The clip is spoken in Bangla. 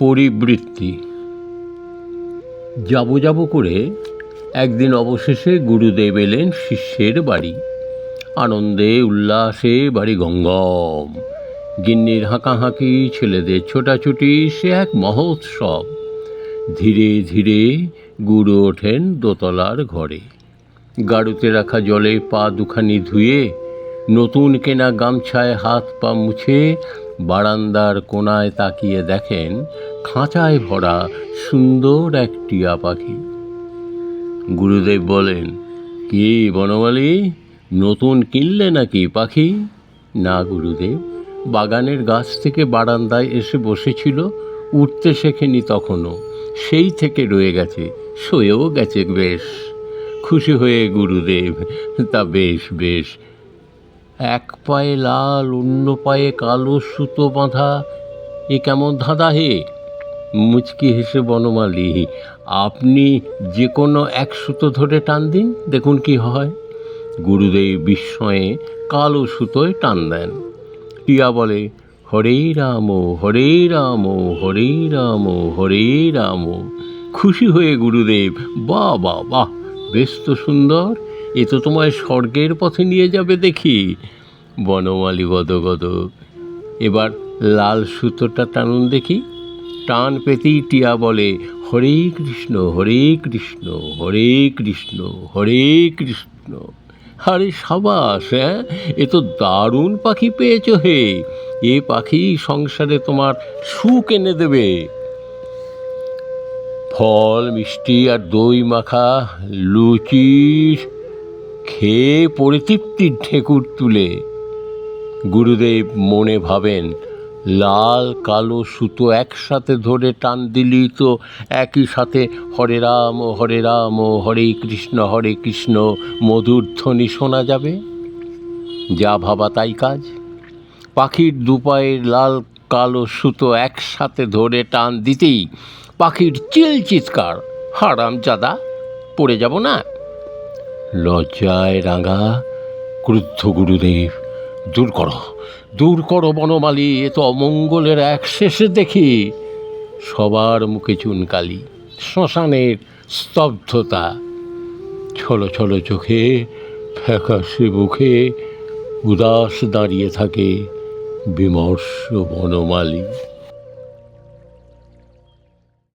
পরিবৃত্তি। যাব যাব করে একদিন অবশেষে গুরুদেব এলেন শিষ্যের বাড়ি। আনন্দে, উল্লাসে বাড়ি গঙ্গম। গিন্নির হাঁকাহাঁকি, ছেলেদের ছোটাছুটি, সে এক মহোৎসব। ধীরে ধীরে গুরু ওঠেন দোতলার ঘরে। গাড়ুতে রাখা জলে পা দুখানি ধুয়ে নতুন কেনা গামছায় হাত পা মুছে বারান্দার কোনায় তাকিয়ে দেখেন খাঁচায় ভরা সুন্দর এক টিয়া পাখি। গুরুদেব বলেন, কি বনমালী, নতুন কিনলে নাকি পাখি? না গুরুদেব, বাগানের গাছ থেকে বারান্দায় এসে বসেছিল, উঠতে শেখেনি তখনও। সেই থেকে রয়ে গেছে সয়েও গেছে বেশ। খুশি হয়ে গুরুদেব, তা বেশ বেশ এক পায়ে লাল, অন্য পায়ে কালো সুতো বাঁধা। এ কেমন ধাঁধা হে? মুচকি হেসে বনমালী আপনি যে কোনো এক সুতো ধরে টান দিন, দেখুন কি হয়। গুরুদেব বিস্ময়ে কালো সুতোয় টান দেন। টিয়া বলে, হরে রাম হরে রাম হরে রাম হরে রাম। খুশি হয়ে গুরুদেব, বাহ বাহ বাহ, বেশ তো সুন্দর। এ তো তোমায় স্বর্গের পথে নিয়ে যাবে দেখি। বনমালী গদগদ। এবার লাল সুতোটা টানুন দেখি। টান পেতেই টিয়া বলে, হরে কৃষ্ণ হরে কৃষ্ণ হরে কৃষ্ণ হরে কৃষ্ণ। আরে সাবাস হ্যাঁ? এ তো দারুণ পাখি পেয়েছ হে। এ পাখি সংসারে তোমার সুখ এনে দেবে। ফল, মিষ্টি আর দই মাখা, লুচি খেয়ে পরিতৃপ্তির ঠেকুর তুলে। গুরুদেব মনে ভাবেন, লাল কালো সুতো একসাথে ধরে টান দিলেই তো একই সাথে হরে রাম ও হরে রাম ও হরে কৃষ্ণ হরে কৃষ্ণ মধুর ধ্বনি শোনা যাবে। যা ভাবা তাই কাজ। পাখির দুপায়ের লাল কালো সুতো একসাথে ধরে টান দিতেই পাখির চিল চিৎকার হারাম চাদা পড়ে যাব না? লজ্জায় রাঙা ক্রুদ্ধ গুরুদেব। দূর করো দূর করো বনমালী, এ তো অমঙ্গলের এক শেষে দেখি। সবার মুখে চুনকালি, শ্মশানের স্তব্ধতা। ছলো ছলো চোখে, ফ্যাকাশে মুখে উদাস দাঁড়িয়ে থাকে বিমর্ষ বনমালী।